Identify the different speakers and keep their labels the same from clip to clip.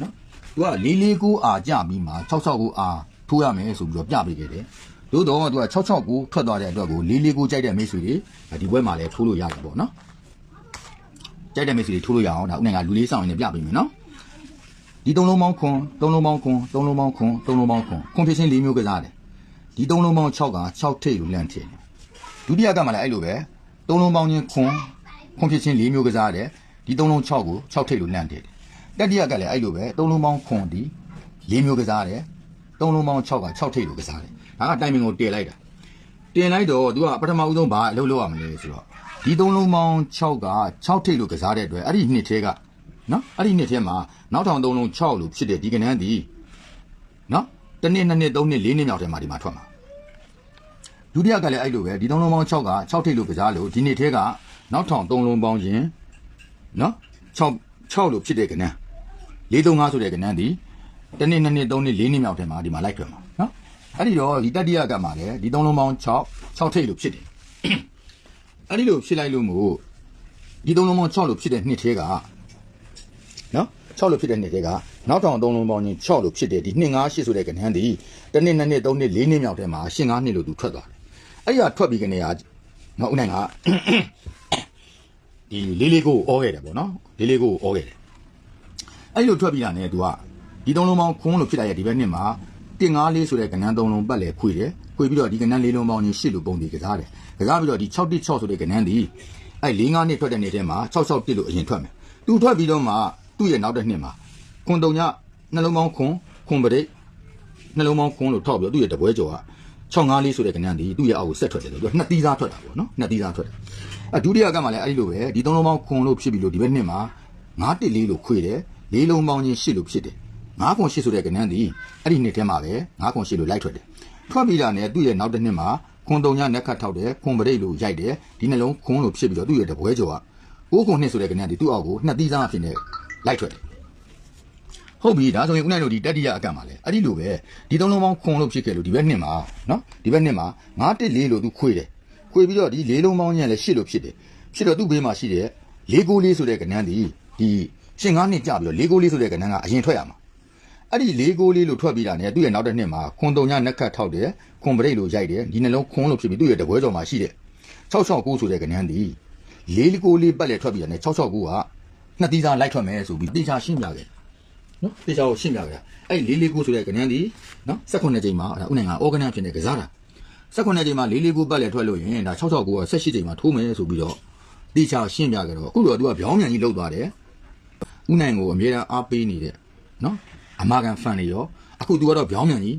Speaker 1: နော်သူကလေးလေးကိုအာကြပြီးမှ66ကိုအာထိုးရမယ်ဆိုပြီးတော့ပြပေးခဲ့တယ်သို့တော့သူက66ကိုထွက်သွားတဲ့အတွက်ကိုလေးလေးကိုကြိုက်တဲ့မိတ်ဆွေတွေဒီဘွဲမှာလည်းထိုးလို့ရတယ်ပေါ့နော်ကြိုက်တဲ့မိတ်ဆွေတွေထိုးလို့ရအောင်ဒါဥနိုင်ကလူလေးဆောင်ရင်လည်းပြပေးမယ်နော်ဒီသုံးလုံးပေါင်းခွန်သုံးလုံးပေါင်းခွန်သုံးလုံးပေါင်းခွန်သုံးလုံးပေါင်းခွန်ခွန်ဖြစ်ချင်း၄မျိုးကစားတယ်ဒီသုံးလုံးပေါင်း6က6ထိပ်လို့လန့်ထင်တယ်ဒုတိယကမှလည်းအဲ့လိုပဲသုံးလုံးပေါင်းချင်းခွန်ခွန်ဖြစ်ချင်း၄မျိုးကစားတယ်ဒီသုံးလုံး6ကို6ထိပ်လို့လန့်တယ် တတိယကလည်းအဲ့လိုပဲသုံးလုံးပေါင်းခွန်ဒီ၄မျိုးကစားတယ်သုံးလုံးပေါင်း6က6ထိပ်လို့ကစားတယ်ဒါကတိုင်မင်ကိုတည်လိုက်တာတင်လိုက်တော့သူကပထမဦးဆုံးဘာအလုပ်လုပ်ရမလဲဆိုတော့ဒီသုံးလုံးပေါင်း6က6ထိပ်လို့ကစားတဲ့အတွက်အဲ့ဒီနှစ်ထဲကနော်အဲ့ဒီနှစ်ထဲမှာနောက်ထောင်သုံးလုံး6လို့ဖြစ်တဲ့ဒီကနန်းဒီနော်တစ်နှစ်နှစ်နှစ်သုံးနှစ်လေးနှစ်မြောက်ထဲမှာဒီမှာထွက်မှာဒုတိယကလည်းအဲ့လိုပဲဒီသုံးလုံးပေါင်း6က6ထိပ်လို့ကစားလို့ဒီနှစ်ထဲကနောက်ထောင်သုံးလုံးပေါင်းခြင်းနော်6 6လို့ဖြစ်တဲ့ကနန်း 435ဆိုတဲ့ကနန်းဒီတစ်နှစ်နှစ်နှစ်သုံးနှစ်လေးနှစ်မြောက်ထဲမှာဒီမှာလိုက်ထွက်မှာနော်အဲ့ဒီတော့ဒီတတိယကတ်မှာလည်းဒီသုံးလုံးပေါင်း6 6ထိပ်လို့ဖြစ်တယ်အဲ့ဒီလိုဖြစ်လိုက်လို့မို့ဒီသုံးလုံးပေါင်း6လို့ဖြစ်တဲ့နှစ်ထဲကနော်6လို့ဖြစ်တဲ့နှစ်ထဲကနောက်ထောင်သုံးလုံးပေါင်းချင်း6လို့ဖြစ်တဲ့ဒီ2 5 8ဆိုတဲ့ကဏ္ဍဒီတစ်နှစ်နှစ်နှစ်သုံးနှစ်လေးနှစ်မြောက်ထဲမှာ8 5နှစ်လို့သူထွက်သွားတယ်အဲ့ဒီကထွက်ပြီးကနေကနော်ဦးနိုင်ကဒီလေးလေးကိုဩခဲ့တယ်ပေါ့နော်လေးလေးကိုဩခဲ့တယ် အဲ့လိုထွက်ပြီးတာနဲ့သူကဒီသုံးလုံးပေါင်းခွန်းလို့ဖြစ်လာရဲ့ဒီဘက်နှစ်မှာတင်ငါးလေးဆိုတဲ့ကဏ္ဍသုံးလုံးပတ်လေခွေတယ်ခွေပြီးတော့ဒီကဏ္ဍလေးလုံးပေါင်းချင်းရှစ်လို့ပုံဒီကစားတယ်ကစားပြီးတော့ဒီ6တစ်6ဆိုတဲ့ကဏ္ဍဒီအဲ့၄၅နှစ်ထွက်တဲ့နေ့ထဲမှာ6 6တစ်လို့အရင်ထွက်မယ်သူထွက်ပြီးတော့မှသူ့ရဲ့နောက်တစ်နှစ်မှာခွန်တုံညနှလုံးပေါင်းခွန်ခွန်ပရိတ်နှလုံးပေါင်းခွန်လို့ထောက်ပြီးတော့သူ့ရဲ့တပွဲကျော်က6 5လေးဆိုတဲ့ကဏ္ဍဒီသူ့ရဲ့အောက်ကိုဆက်ထွက်တယ်လို့သူကနှစ်သီးသားထွက်တာပေါ့နော်နှစ်သီးသားထွက်တယ်အဒုတိယကမှလည်းအဲ့ဒီလိုပဲဒီသုံးလုံးပေါင်းခွန်လို့ဖြစ်ပြီးလို့ဒီဘက်နှစ်မှာ9တစ်လေးလို့ခွေတယ် လေးလုံးပေါင်းချင်းရှစ်လို့ဖြစ်တယ်9ခွန်ရှစ်ဆိုတဲ့ကဏ္ဍဒီအဲ့ဒီနှစ်ထဲမှာပဲ9ခွန်ရှစ်လို့လိုက်ထွက်တယ်ထွက်ပြီးတာနဲ့သူ့ရဲ့နောက်တစ်နှစ်မှာခွန်တုံညနက်ခတ်ထောက်တယ်ခွန်ပရိတ်လို့ရိုက်တယ်ဒီနှလုံးခွန်လို့ဖြစ်ပြီးတော့သူ့ရဲ့တပွဲကျော်က9ခွန်နှစ်ဆိုတဲ့ကဏ္ဍဒီသူ့အောက်ကိုနှစ်သီးသားအဖြစ်နဲ့လိုက်ထွက်တယ်ဟုတ်ပြီဒါဆိုရင်ဦးနိုင်တို့ဒီတတိယအကန့်ပါလေအဲ့ဒီလိုပဲဒီသုံးလုံးပေါင်းခွန်လို့ဖြစ်ခဲ့လို့ဒီဘက်နှစ်မှာနော်ဒီဘက်နှစ်မှာ9တက်4လို့သူခွေတယ်ခွေပြီးတော့ဒီလေးလုံးပေါင်းညံလည်း8လို့ဖြစ်တယ်ဖြစ်တော့သူ့ဘေးမှာရှိတဲ့၄ကိုလေးဆိုတဲ့ကဏ္ဍဒီဒီ ရှင်9နှစ်ကြာပြီးတော့၄ကိုလေးဆိုတဲ့ကဏ္ဍကအရင်ထွက်ရမှာအဲ့ဒီ၄ကိုလေးလို့ထွက်ပြီးတာနဲ့သူ့ရဲ့နောက်တစ်နှစ်မှာခွန်တုံညနက်ခတ်ထောက်တယ်ခွန်ပရိတ်လို့ရိုက်တယ်ဒီနှလုံးခွန်လို့ဖြစ်ပြီးသူ့ရဲ့တပွဲတော်မှာရှိတဲ့669ဆိုတဲ့ကဏ္ဍဒီ၄ကိုလေးပတ်လေထွက်ပြီးတာနဲ့669ကနှစ်သီးသားလိုက်ထွက်မယ်ဆိုပြီးတေချာရှင်းပြခဲ့နော်တေချာကိုရှင်းပြကြတာအဲ့လေးလေးကိုဆိုတဲ့ကဏ္ဍဒီနော်18ချိန်မှာအဲ့ဒါဥနိုင်က organ ဖြစ်နေကစားတာ18ချိန်မှာလေးလေးကိုပတ်လဲထွက်လို့ရင်ဒါ669က18ချိန်မှာထိုးမယ်ဆိုပြီးတော့တေချာရှင်းပြကြတော့အခုတော့သူကဗျောင်းမြန်ကြီးလောက်သွားတယ် ဥနိုင်ကိုအမြဲတမ်းအားပေးနေတဲ့နော်အမကန်ဖန်နေရောအခုသူကတော့ဗျောင်းမြန်ကြီး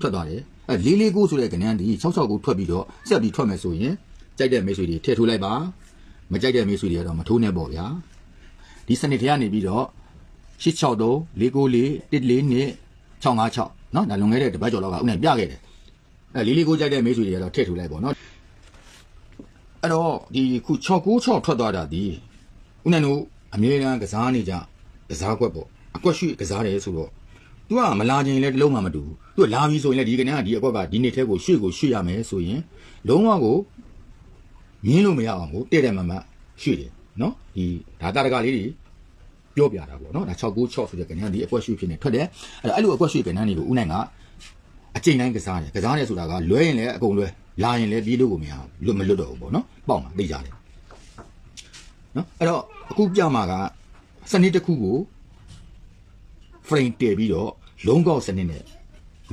Speaker 1: ထွက်သွားတယ်အဲ့လေးလေးကိုဆိုတဲ့ကဏ္ဍဒီ669ထွက်ပြီးတော့ဆက်ပြီးထွက်မယ်ဆိုရင်ကြိုက်တဲ့မိတ်ဆွေတွေထည့်ထိုးလိုက်ပါမကြိုက်တဲ့မိတ်ဆွေတွေကတော့မထိုးနဲ့ပေါ့ဗျာဒီစနစ်ထဲကနေပြီးတော့ 663 494 14နဲ့656เนาะဒါလွန်ခဲ့တဲ့တပတ်ကျော်လောက်ကဥနဲ့ပြခဲ့တယ်အဲလေးလေးကိုကြိုက်တဲ့မိတ်ဆွေတွေကတော့ထည့်ထူလိုက်ပေါ့เนาะအဲ့တော့ဒီခု696ထွက်သွားတာဒီဥနဲ့တို့ အမြဲတမ်းကစားနေကြကစားကွက်ပေါ့အကွက်ရှိကစားတယ်ဆိုတော့ तू ကမလာခြင်းလည်းတလုံးမှမတူဘူး तू လာပြီဆိုရင်လည်းဒီကနေ့ကဒီအကွက်ကဒီနေ့ထဲကိုရွှေ့ကိုရွှေ့ရမယ်ဆိုရင်လုံးဝကိုငင်းလို့မရအောင်ကိုတဲ့တဲ့မှမှရွှေ့တယ်နော်ဒီဒါတာတကလေးတွေပြောပြတာပေါ့နော်ဒါ69 6ဆိုတဲ့ကဏ္ဍဒီအကွက်ရွှေ့ဖြစ်နေထွက်တယ်အဲ့တော့အဲ့လိုအကွက်ရွှေ့ကဏ္ဍတွေကိုဦးနိုင်ကအကျိန်တိုင်းကစားတယ်ကစားတယ်ဆိုတာကလွဲရင်လည်းအကုန်လွဲလာရင်လည်းပြေးလို့ကိုမရဘူးလွတ်မလွတ်တော့ဘူးပေါ့နော်ပေါက်မှာသိကြတယ် နော်အဲ့တော့အခုပြမှာကစနစ်တစ်ခုကို frame တည်ပြီးတော့လုံးကောက်စနစ်နဲ့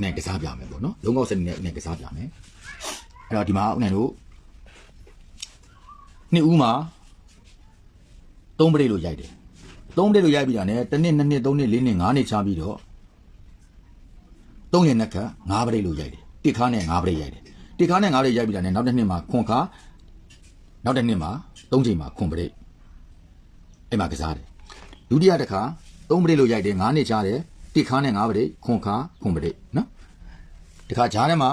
Speaker 1: နဲ့ကစားပြမယ်ပေါ့နော်လုံးကောက်စနစ်နဲ့နဲ့ကစားပြမယ်အဲ့တော့ဒီမှာဦးနိုင်တို့နှစ်ဦးမှာသုံးပရိတ်လို့ရိုက်တယ်သုံးတဲ့လို့ရိုက်ပြီးတာ ਨੇ တစ်နှစ်နှစ်နှစ်သုံးနှစ်လေးနှစ်ငါးနှစ်ချပြီးတော့သုံးရနှစ်ခါငါးပရိတ်လို့ရိုက်တယ်တစ်ခါနဲ့ငါးပရိတ်ရိုက်တယ်တစ်ခါနဲ့ငါးပရိတ်ရိုက်ပြီးတာ ਨੇ နောက်တစ်နှစ်မှာခွန်ခါနောက်တစ်နှစ်မှာသုံးချိန်မှာခွန်ပရိတ် အဲ့မှာကစားတယ်ဒုတိယတစ်ခါသုံးပရိတ်လို့ရိုက်တယ်ငါးနှစ်ချတယ်တစ်ခါနဲ့ငါးပရိတ်ခွန်ခါခွန်ပရိတ်နော်တစ်ခါဂျားထဲမှာ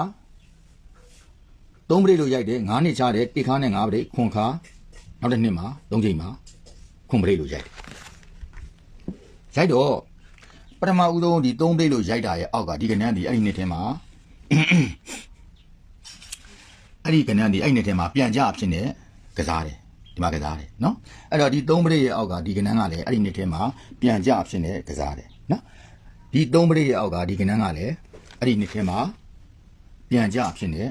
Speaker 1: သုံးပရိတ်လို့ရိုက်တယ်ငါးနှစ်ချတယ်တစ်ခါနဲ့ငါးပရိတ်ခွန်ခါနောက်တစ်နှစ်မှာသုံးချိန်မှာခွန်ပရိတ်လို့ရိုက်တယ်ရိုက်တော့ပထမဦးဆုံးဒီသုံးပိတ်လို့ရိုက်တာရဲ့အောက်ကဒီကနန်းဒီအဲ့ဒီနှစ်ထဲမှာအဲ့ဒီကနန်းဒီအဲ့ဒီနှစ်ထဲမှာပြန်ကြအဖြစ်နဲ့ကစားတယ်ဒီ မှာကစားတယ်နော်အဲ့တော့ဒီသုံးပိတ်ရဲ့အောက်ကဒီကနန်းကလည်းအဲ့ဒီနှစ်ထဲမှာပြန်ကြအဖြစ်နဲ့ကစားတယ်နော်ဒီသုံးပရိရဲ့အောက်ကဒီကနန်းကလည်းအဲ့ဒီနှစ်ထဲမှာပြန်ကြအဖြစ်နဲ့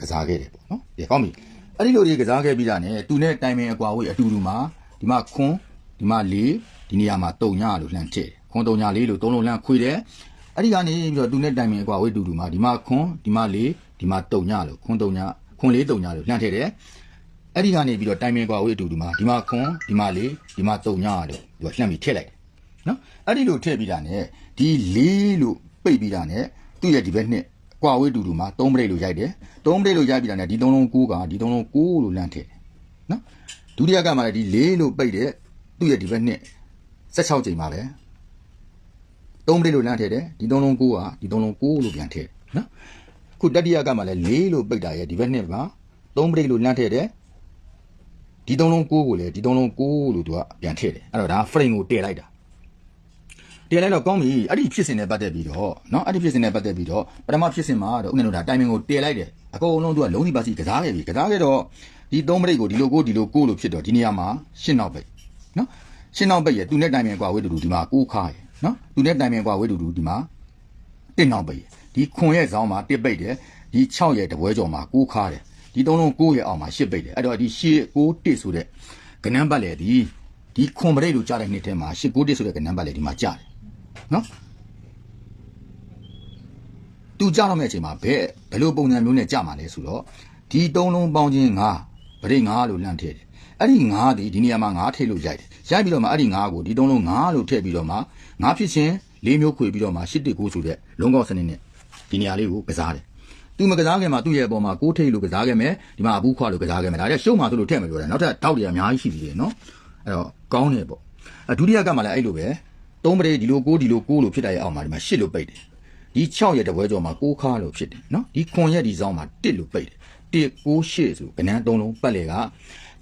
Speaker 1: ကစားခဲ့တယ်ပေါ့နော်ဒီကောင်းပြီအဲ့ဒီလိုတွေကစားခဲ့ပြီးတာ ਨੇ သူနဲ့တိုင်ပင်အကွာဝေးအတူတူမှာဒီမှာခွန်းဒီမှာလေးဒီနေရာမှာတုံညလို့လှမ်းထည့်ခွန်းတုံညလေးလို့သုံးလုံးလှမ်းခွေတယ်အဲ့ဒီကနေပြီးတော့သူနဲ့တိုင်ပင်အကွာဝေးအတူတူမှာဒီမှာခွန်းဒီမှာလေးဒီမှာတုံညလို့ခွန်းတုံညခွန်းလေးတုံညလို့လှမ်းထည့်တယ် အဲ့ဒီကနေပြီးတော့တိုင်ပင်ကွာဝေးအတူတူမှာဒီမှာခွန်ဒီမှာလေးဒီမှာတုံညရတယ်သူကလှမ်းပြီးထည့်လိုက်တယ်နော်အဲ့ဒီလိုထည့်ပြီးတာ ਨੇ ဒီလေးလို့ပိတ်ပြီးတာ ਨੇ သူ့ရဲ့ဒီဘက်နှစ်ကွာဝေးအတူတူမှာသုံးပရိတ်လို့ရိုက်တယ်သုံးပရိတ်လို့ရိုက်ပြီးတာ ਨੇ ဒီသုံးလုံးကိုးကဒီသုံးလုံးကိုးလို့လှမ်းထည့်တယ်နော်ဒုတိယကမှလည်းဒီလေးလို့ပိတ်တဲ့သူ့ရဲ့ဒီဘက်နှစ်16ချိန်ပါပဲသုံးပရိတ်လို့လှမ်းထည့်တယ်ဒီသုံးလုံးကိုးကဒီသုံးလုံးကိုးလို့ပြန်ထည့်တယ်နော်ခုတတိယကမှလည်းလေးလို့ပိတ်တာရဲ့ဒီဘက်နှစ်မှာသုံးပရိတ်လို့လှမ်းထည့်တယ် ဒီသုံးလုံးကိုးကိုလည်းဒီသုံးလုံးကိုးလို့သူကပြန်ထည့်တယ်အဲ့တော့ဒါ frame ကိုတည်လိုက်တာတည်လိုက်တော့ကောင်းပြီအဲ့ဒီဖြစ်စဉ်နဲ့ပတ်သက်ပြီးတော့เนาะအဲ့ဒီဖြစ်စဉ်နဲ့ပတ်သက်ပြီးတော့ပထမဖြစ်စဉ်မှာတော့ဥက္ကဋ္ဌဒါတိုင်မင်ကိုတည်လိုက်တယ်အကုန်လုံးသူကလုံးစီပါစီကစားခဲ့ပြီကစားခဲ့တော့ဒီသုံးပရိတ်ကိုဒီလိုကိုးဒီလိုကိုးလို့ဖြစ်တော့ဒီနေရာမှာရှင်းနောက်ပိတ်เนาะရှင်းနောက်ပိတ်ရသူနဲ့တိုင်မင်ကွာဝေးတူတူဒီမှာကိုးခါရเนาะသူနဲ့တိုင်မင်ကွာဝေးတူတူဒီမှာတစ်နောက်ပိတ်ရဒီခွန်ရဲ့ဇောင်းမှာတစ်ပိတ်တယ်ဒီ6ရဲ့တပွဲကျော်မှာကိုးခါတယ် ဒီသုံးလုံး9ရဲ့အောက်မှာ10ပိတ်တယ်အဲ့တော့ဒီ10 9တစ်ဆိုတဲ့ကနန်းပတ်လေဒီဒီခွန်ပရိတ်လို့ကြားတဲ့နှစ်ထဲမှာရှစ်ကိုတစ်ဆိုတဲ့ကနန်းပတ်လေဒီမှာကြားတယ်နော်သူကြားတော့မဲ့အချိန်မှာဘယ်ဘယ်လိုပုံစံမျိုးနဲ့ကြားမှာလဲဆိုတော့ဒီသုံးလုံးပေါင်းချင်းငါပရိတ်ငါလို့လန့်ထည့်တယ်အဲ့ဒီငါဒီဒီနေရာမှာငါထိတ်လို့ရိုက်တယ်ရိုက်ပြီးတော့မှအဲ့ဒီငါကိုဒီသုံးလုံးငါလို့ထည့်ပြီးတော့မှငါဖြစ်ချင်းလေးမျိုးခွေပြီးတော့မှရှစ်တစ်ကိုဆိုတဲ့လုံးကောက်စနစ်နဲ့ဒီနေရာလေးကိုကစားတယ် သူမကစားခင်မှာသူ့ရဲ့အပေါ်မှာကိုးထိတ်လို့ကစားခဲ့မယ်ဒီမှာအဘူးခွာလို့ကစားခဲ့မယ်ဒါကြရှုံးမှာသူ့လို့ထည့်မယ်ပြောတယ်နောက်ထပ်တောက်တွေအများကြီးရှိသေးတယ်နော်အဲ့တော့ကောင်းတယ်ပေါ့အဒုတိယကမှလည်းအဲ့လိုပဲသုံးပရိဒီလိုကိုးဒီလိုကိုးလို့ဖြစ်တဲ့ရဲ့အောက်မှာဒီမှာရှစ်လို့ပိတ်တယ်ဒီ6ရဲ့တပွဲကျော်မှာကိုးခါလို့ဖြစ်တယ်နော်ဒီခွန်ရဲ့ဒီစောင်းမှာ1လို့ပိတ်တယ်1 9 8ဆိုကဏ္ဍ3လုံးပတ်လေက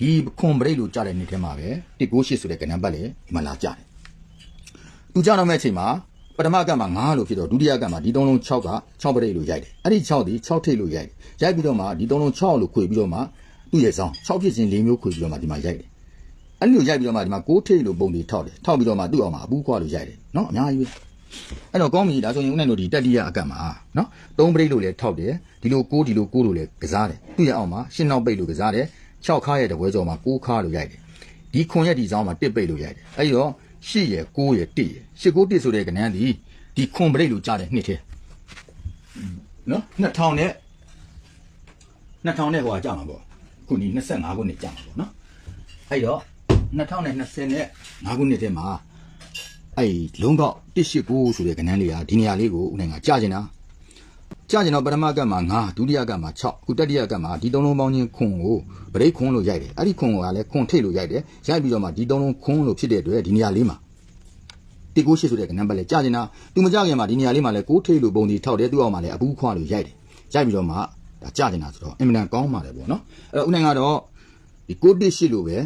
Speaker 1: ဒီခွန်ပရိလို့ကြားတဲ့နေ့ထဲမှာပဲ1 9 8ဆိုတဲ့ကဏ္ဍပတ်လေဒီမှာလာကြတယ်သူကြားတော့မဲ့အချိန်မှာ ပထမကမှ9လို့ဖြစ်တော့ဒုတိယကမှဒီသုံးလုံး6က6ပရိတ်လို့ရိုက်တယ်အဲ့ဒီ6ဒီ6ထိပ်လို့ရိုက်တယ်ရိုက်ပြီးတော့မှဒီသုံးလုံး6လို့ခွေပြီးတော့မှသူ့ရဲ့ဆောင်6ဖြစ်ခြင်း၄မျိုးခွေပြီးတော့မှဒီမှာရိုက်တယ်အဲ့လိုရိုက်ပြီးတော့မှဒီမှာ6ထိပ်လို့ပုံတွေထောက်တယ်ထောက်ပြီးတော့မှသူ့အောင်မှာအပူးခွာလို့ရိုက်တယ်နော်အများကြီးပဲအဲ့တော့ကောင်းပြီဒါဆိုရင်ဦးနိုင်တို့ဒီတက်တိယအကတ်မှာနော်3ပရိတ်လို့လည်းထောက်တယ်ဒီလို6ဒီလို6လို့လည်းကစားတယ်သူ့ရဲ့အောင်မှာရှင်းနောက်ပိတ်လို့ကစားတယ်6ခါရဲ့တပွဲကျော်မှာ6ခါလို့ရိုက်တယ်ဒီခွန်ရဲ့ဒီဆောင်မှာ1ပိတ်လို့ရိုက်တယ်အဲ့ဒီတော့ 8ရယ်9ရယ်1ရယ်8 9 1ဆိုတဲ့ကဏ္ဍဒီဒီခွန်ပရိတ်လို့ကြားတဲ့နှစ်ထဲနော်2000နဲ့2000နဲ့ဟိုကကြာမှာပေါ့ခုနီ25ခုနှစ်ကြာမှာပေါ့နော်အဲ့တော့2020နဲ့5ခုနှစ်ထဲမှာအဲ့လုံးတော့189ဆိုတဲ့ကဏ္ဍလေးကဒီနေရာလေးကိုဦးနိုင်ကကြာကျင်တာ ကြာကျင်တော့ပထမကတ်မှာ9ဒုတိယကတ်မှာ6ခုတတိယကတ်မှာဒီသုံးလုံးပေါင်းချင်းခွန်ကိုဗရိတ်ခွန်လို့ရိုက်တယ်အဲ့ဒီခွန်ကလည်းခွန်ထိတ်လို့ရိုက်တယ်ရိုက်ပြီးတော့မှဒီသုံးလုံးခွန်လို့ဖြစ်တဲ့အတွက်ဒီနေရာလေးမှာတိကိုရှိဆိုတဲ့ကနံပါတ်လဲကြာကျင်တာသူမကြခင်မှာဒီနေရာလေးမှာလဲကိုထိတ်လို့ပုံဒီထောက်တယ်သူ့အောင်မှာလဲအပူးခွာလို့ရိုက်တယ်ရိုက်ပြီးတော့မှဒါကြာကျင်တာဆိုတော့အင်မတန်ကောင်းပါတယ်ပေါ့နော်အဲ့တော့ဦးနိုင်ကတော့ဒီကိုတစ်ရှိလို့ပဲ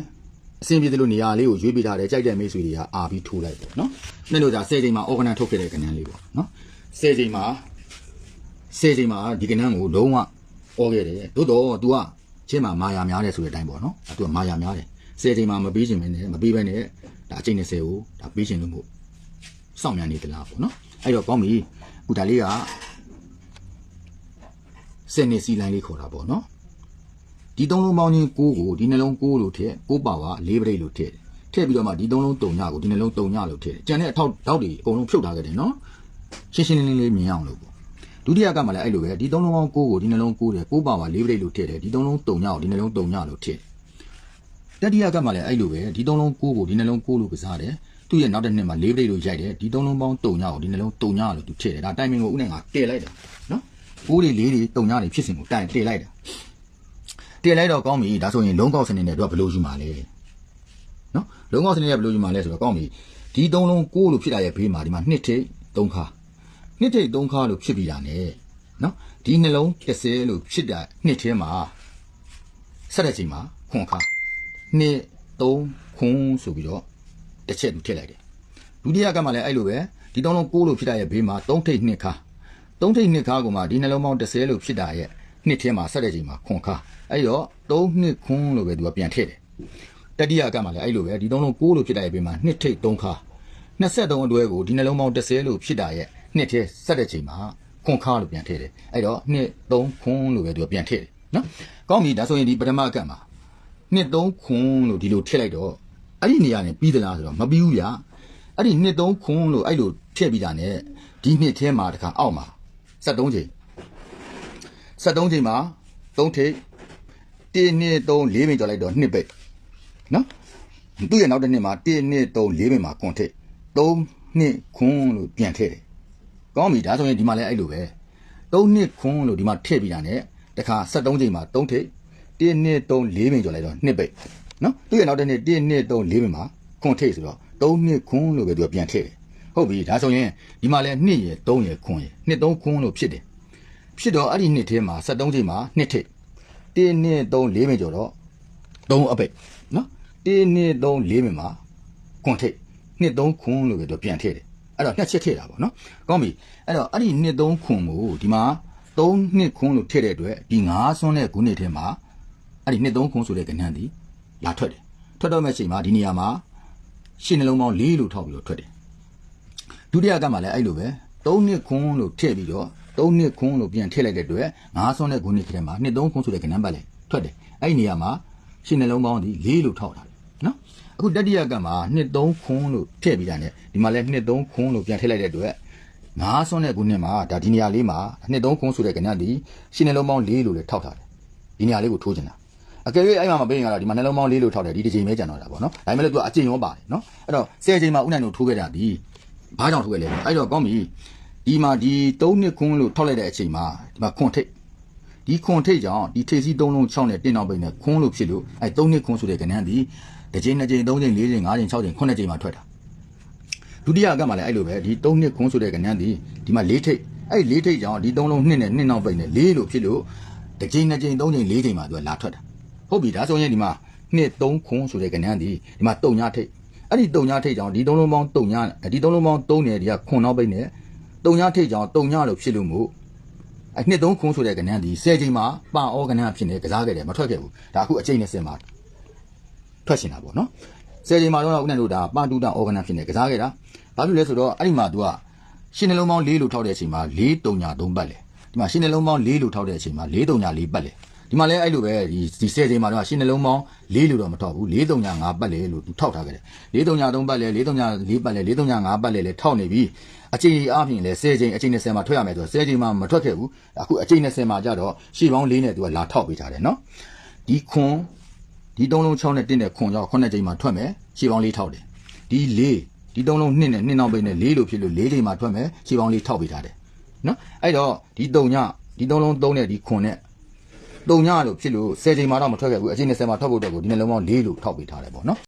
Speaker 1: အဆင်ပြေတယ်လို့နေရာလေးကိုရွေးပေးထားတယ်ကြိုက်တဲ့မိတ်ဆွေတွေကအာပြီးထိုးလိုက်ပေါ့နော်နေ့လို့ဒါ10ချိန်မှာ organ ထုတ်ခဲ့တဲ့ကဏ္ဍလေးပေါ့နော်10ချိန်မှာ 10ချိန်မှာဒီကဏ္ဍကိုလုံးဝအော်ခဲ့တယ်သို့တော့ तू ကချင်းမှာမာယာများတယ်ဆိုတဲ့အတိုင်းပေါ့နော်အဲ तू ကမာယာများတယ်10ချိန်မှာမပေးချင်မနဲ့မပေးဘဲနဲ့ဒါအချိန်20ကိုဒါပေးချင်လို့မို့စောင့်မြန်နေသလားပေါ့နော်အဲ့တော့ကောင်းပြီအခုဒါလေးကစနေစီလိုင်းလေးခေါ်တာပေါ့နော်ဒီသုံးလုံးပေါင်းချင်း6ကိုဒီနှလုံး6လို့ထည့်6ပါဝါ4ပရိတ်လို့ထည့်ထည့်ပြီးတော့မှဒီသုံးလုံး3ညကိုဒီနှလုံး3ညလို့ထည့်တယ်ကျန်တဲ့အထောက်တောက်တွေအကုန်လုံးဖြုတ်ထားခဲ့တယ်နော်ရှင်းရှင်းလင်းလင်းလေးမြင်အောင်လို့ပေါ့ ဒုတိယကမှလည်းအဲ့လိုပဲဒီသုံးလုံးပေါင်း6ကိုဒီနှလုံး6တယ်6ပါဝါ4ပရိတ်လို့ထည့်တယ်ဒီသုံးလုံး3ညကိုဒီနှလုံး3ညလို့ထည့်တတိယကမှလည်းအဲ့လိုပဲဒီသုံးလုံး6ကိုဒီနှလုံး6လို့ကစားတယ်သူ့ရဲ့နောက်တစ်နှစ်မှာ၄ပရိတ်လို့ရိုက်တယ်ဒီသုံးလုံးပေါင်း3ညကိုဒီနှလုံး3ညလို့သူထည့်တယ်ဒါတိုင်မင်ကိုဦးနဲ့ငါတည့်လိုက်တာနော်6တွေ4တွေ3ညတွေဖြစ်စဉ်ကိုတိုင်တည့်လိုက်တာတည့်လိုက်တော့ကောင်းပြီဒါဆိုရင်လုံးကောက်စနစ်နဲ့သူကဘယ်လိုယူမှာလဲနော်လုံးကောက်စနစ်နဲ့ဘယ်လိုယူမှာလဲဆိုတော့ကောင်းပြီဒီသုံးလုံး6လို့ဖြစ်တာရဲ့ဘေးမှာဒီမှာ2ထိပ်3ခါ 2ထိပ်3ခါလို့ဖြစ်ပြီးတာ ਨੇ နော်ဒီနှလုံး30လို့ဖြစ်တာနှစ်ထဲမှာဆက်တဲ့ချိန်မှာခွန်ခါ2 3ခွန်းဆိုပြီးတော့တစ်ချက်သူထည့်လိုက်တယ်ဒုတိယကမှလည်းအဲ့လိုပဲဒီသုံးလုံး6လို့ဖြစ်တာရဲ့ဘေးမှာ3ထိပ်2ခါ3ထိပ်2ခါကမှဒီနှလုံးပေါင်း30လို့ဖြစ်တာရဲ့နှစ်ထဲမှာဆက်တဲ့ချိန်မှာခွန်ခါအဲ့တော့3နှစ်ခွန်းလို့ပဲသူကပြန်ထည့်တယ်တတိယကမှလည်းအဲ့လိုပဲဒီသုံးလုံး6လို့ဖြစ်တာရဲ့ဘေးမှာ2ထိပ်3ခါ23အတွဲကိုဒီနှလုံးပေါင်း30လို့ဖြစ်တာရဲ့ နှစ်ထဲဆက်တဲ့ချိန်မှာခွန်ခါလို့ပြန်ထည့်တယ်အဲ့တော့နှစ်3ခွန်လို့ပဲသူကပြန်ထည့်တယ်နော်ကောင်းပြီဒါဆိုရင်ဒီပထမအကတ်မှာနှစ်3ခွန်လို့ဒီလိုထည့်လိုက်တော့အဲ့ဒီနေရာနဲ့ပြီးသလားဆိုတော့မပြီးဘူးဗျာအဲ့ဒီနှစ်3ခွန်လို့အဲ့လိုထည့်ပြီးတာနဲ့ဒီနှစ်ထဲမှာတခါအောက်မှာ73ချိန်73ချိန်မှာ3ထိပ်1 2 3 4မိနစ်ကြော်လိုက်တော့နှစ်ပိတ်နော်သူ့ရဲ့နောက်တစ်နှစ်မှာ1 2 3 4မိနစ်မှာခွန်ထိတ်3နှစ်ခွန်လို့ပြန်ထည့်တယ်။ ကောင်းပြီဒါဆိုရင်ဒီမှာလည်းအဲ့လိုပဲ3နှစ်ခွန်လို့ဒီမှာထည့်ပြီးတာ ਨੇ တခါ73ချိန်မှာ3ထိတ်1 2 3 4မိနစ်ကျော်လိုက်တော့နှစ်ပိတ်နော်သူ့ရဲ့နောက်တစ်နှစ်1 2 3 4မိနစ်မှာခွန်ထိတ်ဆိုတော့3နှစ်ခွန်လို့ပဲသူကပြန်ထည့်တယ်။ဟုတ်ပြီဒါဆိုရင်ဒီမှာလည်း2ရယ်3ရယ်ခွန်ရယ်နှစ်3ခွန်လို့ဖြစ်တယ်။ဖြစ်တော့အဲ့ဒီနှစ်ထဲမှာ73ချိန်မှာနှစ်ထိတ်1 2 3 4မိနစ်ကျော်တော့3အပိတ်နော်1 2 3 4မိနစ်မှာခွန်ထိတ်နှစ်3ခွန်လို့ပဲသူပြန်ထည့်တယ် အဲ့တော့နှစ်ချက်ထည့်တာပေါ့နော်ကောင်းပြီအဲ့တော့အဲ့ဒီနှစ်3ခွန်ကိုဒီမှာ3နှစ်ခွန်လို့ထည့်တဲ့အတွက်ဒီ9ဆွန်းတဲ့ခုနှစ်ထဲမှာအဲ့ဒီနှစ်3ခွန်ဆိုတဲ့ကဏ္ဍဒီလာထွက်တယ်ထွက်တော့မဲ့ချိန်မှာဒီနေရာမှာရှင်းနှလုံးပေါင်း4လို့ထောက်ပြီးတော့ထွက်တယ်ဒုတိယကမှလည်းအဲ့လိုပဲ3နှစ်ခွန်လို့ထည့်ပြီးတော့3နှစ်ခွန်လို့ပြန်ထည့်လိုက်တဲ့အတွက်9ဆွန်းတဲ့ခုနှစ်ထဲမှာနှစ်3ခွန်ဆိုတဲ့ကဏ္ဍပတ်လေထွက်တယ်အဲ့ဒီနေရာမှာရှင်းနှလုံးပေါင်းဒီ4လို့ထောက်တာနော် အခုတတိယကမှာနှစ်3ခွန်လို့ထည့်ပြီးတာ ਨੇ ဒီမှာလည်းနှစ်3ခွန်လို့ပြန်ထည့်လိုက်တဲ့အတွက်ငါးဆွန်းတဲ့ခုနှစ်မှာဒါဒီနေရာလေးမှာနှစ်3ခွန်ဆိုတဲ့ကဏ္ဍဒီရှင်းနှလုံးပေါင်း4လို့လည်းထောက်ထားတယ်ဒီနေရာလေးကိုထိုးချင်တာအကယ်၍အဲ့မှာမပေးရင်ကတော့ဒီမှာနှလုံးပေါင်း4လို့ထောက်တယ်ဒီတစ်ချိန်ပဲကျန်တော့တာပေါ့နော်ဒါပေမဲ့လည်းသူကအကျင့်ရောပါတယ်နော်အဲ့တော့10ချိန်မှာဥနိုင်တို့ထိုးခဲ့တာဒီဘာကြောင့်ထိုးခဲ့လဲအဲ့တော့ကောင်းပြီဒီမှာဒီ3နှစ်ခွန်လို့ထောက်လိုက်တဲ့အချိန်မှာဒီမှာခွန်ထိတ်ဒီခွန်ထိတ်ကြောင့်ဒီထိတ်စီ3လုံး6နဲ့တင်းနောက်ပိတ်နဲ့ခွန်းလို့ဖြစ်လို့အဲ3နှစ်ခွန်းဆိုတဲ့ကဏ္ဍဒီ တစ်ချိန်နှစ်ချိန်သုံးချိန်လေးချိန်ငါးချိန်6ချိန်9ချိန်မှထွက်တာဒုတိယအကမှလည်းအဲ့လိုပဲဒီ3နှစ်ခွန်းဆိုတဲ့ကဏ္ဍဒီဒီမှာ၄ထိတ်အဲ့၄ထိတ်ကြောင့်ဒီ3လုံး2နဲ့2နောက်ပိတ်နဲ့၄လို့ဖြစ်လို့တစ်ချိန်နှစ်ချိန်သုံးချိန်လေးချိန်မှသူကလာထွက်တာဟုတ်ပြီဒါဆိုရင်ဒီမှာနှစ်3ခွန်းဆိုတဲ့ကဏ္ဍဒီဒီမှာ3ညထိတ်အဲ့ဒီ3ညထိတ်ကြောင့်ဒီ3လုံးပေါင်း3ညဒီ3လုံးပေါင်း3နဲ့ဒီကခွန်နောက်ပိတ်နဲ့3ညထိတ်ကြောင့်3ညလို့ဖြစ်လို့မို့အဲ့နှစ်သုံးခုံးဆိုတဲ့ကဏ္ဍဒီ10ချိန်မှာပါဩကဏ္ဍဖြစ်နေကစားခဲ့တယ်မထွက်ခဲ့ဘူးဒါအခုအချိန်20မှာ ထွက်ရှင်တာပေါ့နော်10ချိန်မှာတော့ဦးနိုင်တို့ဒါပါတူတာဩကဏ္ဍဖြစ်နေကစားခဲ့တာဘာဖြစ်လဲဆိုတော့အဲ့ဒီမှာ तू ကရှင်းနှလုံးပေါင်း၄လို့ထောက်တဲ့အချိန်မှာ၄တုံညာ၃ပတ်လေဒီမှာရှင်းနှလုံးပေါင်း၄လို့ထောက်တဲ့အချိန်မှာ၄တုံညာ၄ပတ်လေဒီမှာလည်းအဲ့လိုပဲဒီဒီ10ချိန်မှာတော့ရှင်းနှလုံးပေါင်း၄လို့တော့မထောက်ဘူး၄တုံညာ၅ပတ်လေလို့ तू ထောက်ထားခဲ့တယ်၄တုံညာ၃ပတ်လေ၄တုံညာ၄ပတ်လေ၄တုံညာ၅ပတ်လေလည်းထောက်နေပြီအချိန်ကြီးအားဖြင့်လည်း10ချိန်အချိန်20မှာထွက်ရမယ်ဆိုတော့10ချိန်မှာမထွက်ခဲ့ဘူးအခုအချိန်20မှာကြတော့ရှေ့ပေါင်း၄နဲ့ तू ကလာထောက်ပေးထားတယ်နော်ဒီခွန် ဒီ3လုံး6နဲ့တင်းတဲ့ခွန်ကြောင့်9ချိန်မှာထွက်မယ်ရှေ့ပေါင်း၄ထောက်တယ်ဒီ4ဒီ3လုံး2နဲ့2နောက်ပိတ်နဲ့4လို့ဖြစ်လို့4ချိန်မှာထွက်မယ်ရှေ့ပေါင်း၄ထောက်ပေးထားတယ်နော်အဲ့တော့ဒီ3ညဒီ3လုံး3နဲ့ဒီခွန်နဲ့3ညလို့ဖြစ်လို့10ချိန်မှာတော့မထွက်ခဲ့ဘူးအချိန်20မှာထွက်ဖို့အတွက်ကိုဒီနှလုံးပေါင်း4လို့ထောက်ပေးထားတယ်ပေါ့နော်